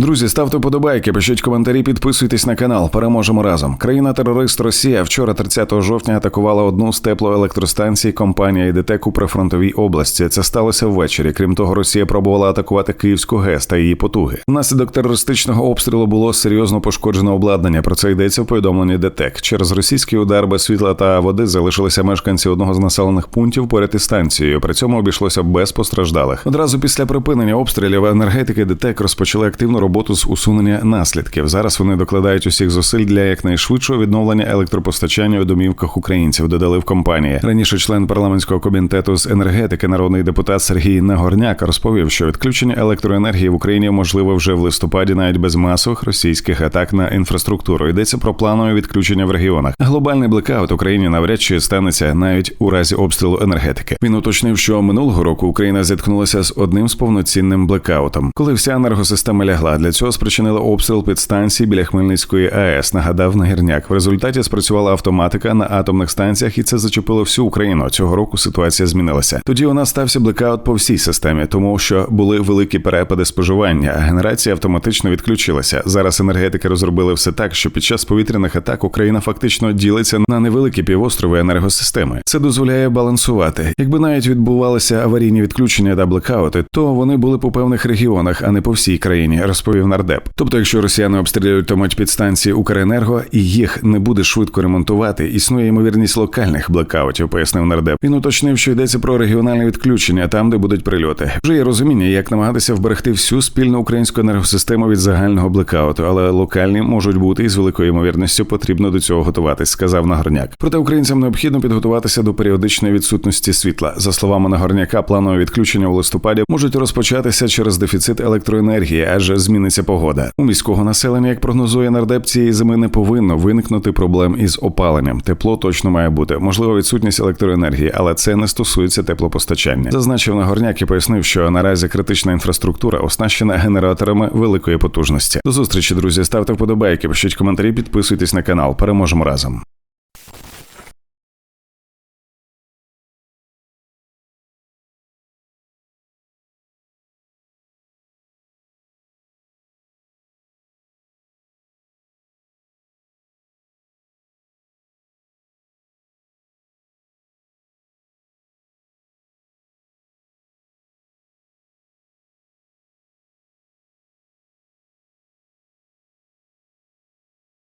Друзі, ставте подобайки, пишіть коментарі, підписуйтесь на канал. Переможемо разом. Країна-терорист Росія вчора, 30 жовтня, атакувала одну з теплоелектростанцій компанії ДТЕК у прифронтовій області. Це сталося ввечері. Крім того, Росія пробувала атакувати Київську ГЕС та її потуги. Внаслідок терористичного обстрілу було серйозно пошкоджено обладнання. Про це йдеться в повідомленні ДТЕК. Через російський удар без світла та води залишилися мешканці одного з населених пунктів поряд із станцією. При цьому обійшлося без постраждалих. Одразу після припинення обстрілів енергетики ДТЕК розпочали активну роботу з усунення наслідків. Зараз вони докладають усіх зусиль для якнайшвидшого відновлення електропостачання у домівках українців. Додали в компанії. Раніше член парламентського комітету з енергетики, народний депутат Сергій Нагорняк розповів, що відключення електроенергії в Україні можливо вже в листопаді, навіть без масових російських атак на інфраструктуру. Йдеться про планове відключення в регіонах. Глобальний блекаут Україні навряд чи станеться навіть у разі обстрілу енергетики. Він уточнив, що минулого року Україна зіткнулася з одним з повноцінним блекаутом, коли вся енергосистема лягла. Для цього спричинили обстріл підстанції біля Хмельницької АЕС. Нагадав Нагірняк. В результаті спрацювала автоматика на атомних станціях, і це зачепило всю Україну. Цього року ситуація змінилася. Тоді у нас стався блекаут по всій системі, тому що були великі перепади споживання. Генерація автоматично відключилася. Зараз енергетики розробили все так, що під час повітряних атак Україна фактично ділиться на невеликі півострови енергосистеми. Це дозволяє балансувати. Якби навіть відбувалися аварійні відключення та блекаути, то вони були по певних регіонах, а не по всій країні, розповів нардеп. Тобто, якщо росіяни обстрілюватимуть підстанції Укренерго і їх не буде швидко ремонтувати, існує ймовірність локальних блекаутів, пояснив нардеп. Він уточнив, що йдеться про регіональне відключення там, де будуть прильоти. Вже є розуміння, як намагатися вберегти всю спільну українську енергосистему від загального блекауту, але локальні можуть бути і з великою ймовірністю потрібно до цього готуватись, сказав Нагорняк. Проте українцям необхідно підготуватися до періодичної відсутності світла. За словами Нагорняка, планове відключення у листопаді можуть розпочатися через дефіцит електроенергії, адже зміниться погода. У міського населення, як прогнозує нардеп, цієї зими не повинно виникнути проблем із опаленням. Тепло точно має бути. Можливо, відсутність електроенергії, але це не стосується теплопостачання. Зазначив Нагорняк і пояснив, що наразі критична інфраструктура оснащена генераторами великої потужності. До зустрічі, друзі. Ставте вподобайки, пишіть коментарі, підписуйтесь на канал. Переможемо разом.